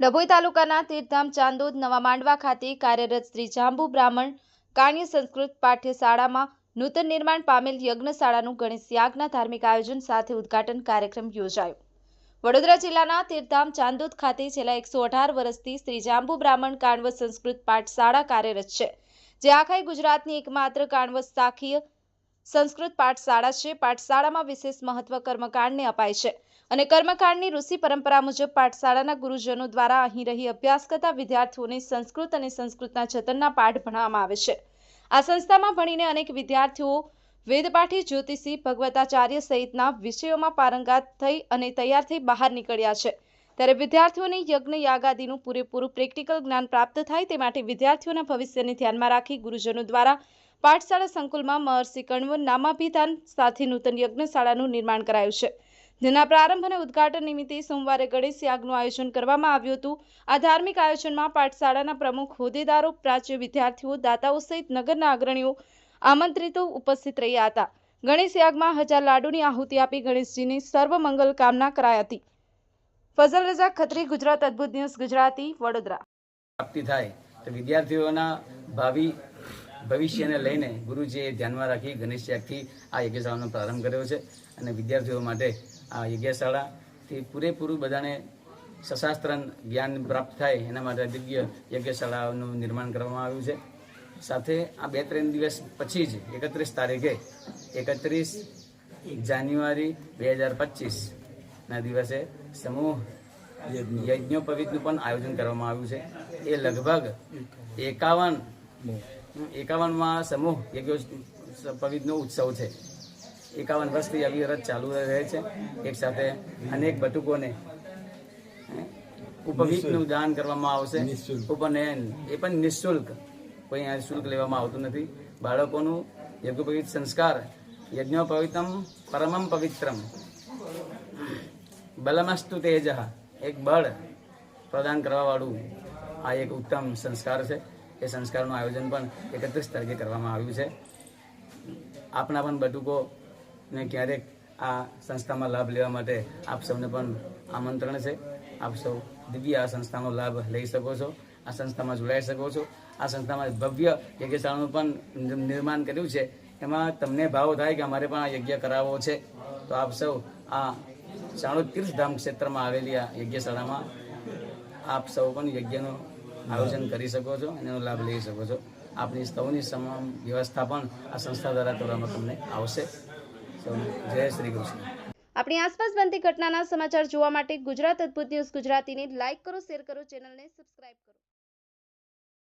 ડભોઈ તાલુકાના તીર્થધામ ચાંદોદ નવા માંડવા ખાતે કાર્યરત શ્રી જાંબુ બ્રાહ્મણ કાણ્ય સંસ્કૃત પાઠ્યશાળામાં નૂતન નિર્માણ પામેલ યજ્ઞશાળાનું ગણેશ યાગના ધાર્મિક આયોજન સાથે ઉદ્ઘાટન કાર્યક્રમ યોજાયો. વડોદરા જિલ્લાના તીર્થધામ ચાંદોદ ખાતે છેલ્લા એકસો અઢાર વર્ષથી શ્રી જાંબુ બ્રાહ્મણ કાણવ સંસ્કૃત પાઠશાળા કાર્યરત છે, જે આખાય ગુજરાતની એકમાત્ર કાણવ શાખીય સંસ્કૃત પાઠશાળા છે. પાઠશાળામાં વિશેષ મહત્વ કર્મકાંડને અપાય છે. અને કર્મકાંડની ઋષિ પરંપરા મુજબ પાઠશાળાના ગુરુજનો દ્વારા અહીં રહી અભ્યાસ કરતા વિદ્યાર્થીઓને સંસ્કૃત અને સંસ્કૃતના જતનના પાઠ ભણાવવામાં આવે છે. આ સંસ્થામાં ભણીને અનેક વિદ્યાર્થીઓ વેદપાઠી જ્યોતિષી, ભગવતાચાર્ય સહિતના વિષયોમાં પારંગત થઈ અને તૈયાર થઈ બહાર નીકળ્યા છે. ત્યારે વિદ્યાર્થીઓને યજ્ઞ યાગાદીનું પૂરેપૂરું પ્રેક્ટિકલ જ્ઞાન પ્રાપ્ત થાય તે માટે વિદ્યાર્થીઓના ભવિષ્યને ધ્યાનમાં રાખી ગુરુજનો દ્વારા પાઠશાળા સંકુલમાં મહર્ષિ કણવ નામાભિધાન સાથે નૂતન યજ્ઞશાળાનું નિર્માણ કરાયું છે. જેના પ્રારંભ અને ઉદ્ઘાટન નિમિત્તે સોમવારે ગણેશ યાગનું આયોજન કરવામાં આવ્યું હતું. આ ધાર્મિક આયોજનમાં પાઠશાળાના પ્રમુખ, હોદ્દેદારો, પ્રાચ્ય વિદ્યાર્થીઓ, દાતાઓ સહિત નગરના અગ્રણીઓ આમંત્રિતો ઉપસ્થિત રહ્યા હતા. ગણેશ યાગમાં હજાર લાડુની આહુતિ આપી ગણેશજીની સર્વ મંગલ કામના કરાઈ હતી. ફઝલ રજા ખત્રી, ગુજરાત અદ્ભુત ન્યૂઝ, ગુજરાતી, વડોદરા. પ્રાપ્તિ થાય તો વિદ્યાર્થીઓના ભાવિ ભવિષ્યને લઈને ગુરુજીએ ધ્યાનમાં રાખી ગણેશ યાગથી આ યજ્ઞશાળાનો પ્રારંભ કર્યો છે અને વિદ્યાર્થીઓ માટે આ યજ્ઞશાળાથી પૂરેપૂરું બધાને સશાસ્ત્ર જ્ઞાન પ્રાપ્ત થાય એના માટે દિવ્ય યજ્ઞશાળાનું નિર્માણ કરવામાં આવ્યું છે. સાથે આ બે ત્રણ દિવસ પછી જ એકત્રીસ તારીખે એકત્રીસ જાન્યુઆરી બે હજાર પચીસના દિવસે સમૂહ યજ્ઞોપવિતનું પણ આયોજન કરવામાં આવ્યું છે. એ લગભગ એકાવન એકાવનમાં સમૂહ યજ્ઞોપવિતનો ઉત્સવ છે. એકાવન વર્ષથી અવિરત ચાલુ રહે છે. એક સાથે અનેક બટુકોને ઉપવિતનું દાન કરવામાં આવશે. ઉપનયન એ પણ નિઃશુલ્ક. કોઈ અહીંયા શુલ્ક લેવામાં આવતું નથી. બાળકોનું યજ્ઞોપવિત સંસ્કાર યજ્ઞોપવિતમ પરમમ પવિત્રમ. બલમસ્તુ તેજ એક બળ પ્રદાન કરવાવાળું આ એક ઉત્તમ સંસ્કાર છે. એ સંસ્કારનું આયોજન પણ એકત્રીસ તારીખે કરવામાં આવ્યું છે. આપના પણ બટુકોને ક્યારેક આ સંસ્થામાં લાભ લેવા માટે આપ સૌને પણ આમંત્રણ છે. આપ સૌ દિવ્ય આ સંસ્થાનો લાભ લઈ શકો છો, આ સંસ્થામાં જોડાઈ શકો છો. આ સંસ્થામાં ભવ્ય યજ્ઞશાળાનું પણ નિર્માણ કર્યું છે. એમાં તમને ભાવ થાય કે અમારે પણ આ યજ્ઞ કરાવવો છે. તો આપ સૌ આ ચાણોદ તીર્થધામ ક્ષેત્રમાં આવેલી આ યજ્ઞશાળામાં આપ સૌ પણ યજ્ઞનું આયોજન કરી શકો છો અને એનો લાભ લઈ શકો છો. આપની સૌની તમામ વ્યવસ્થા પણ આ સંસ્થા દ્વારા કરવામાં તમને આવશે. જય શ્રી કૃષ્ણ. આપણી આસપાસ બનતી ઘટનાના સમાચાર જોવા માટે ગુજરાત અદ્ભુત ન્યૂઝ ગુજરાતીને લાઇક કરો, શેર કરો, ચેનલને સબસ્ક્રાઇબ કરો.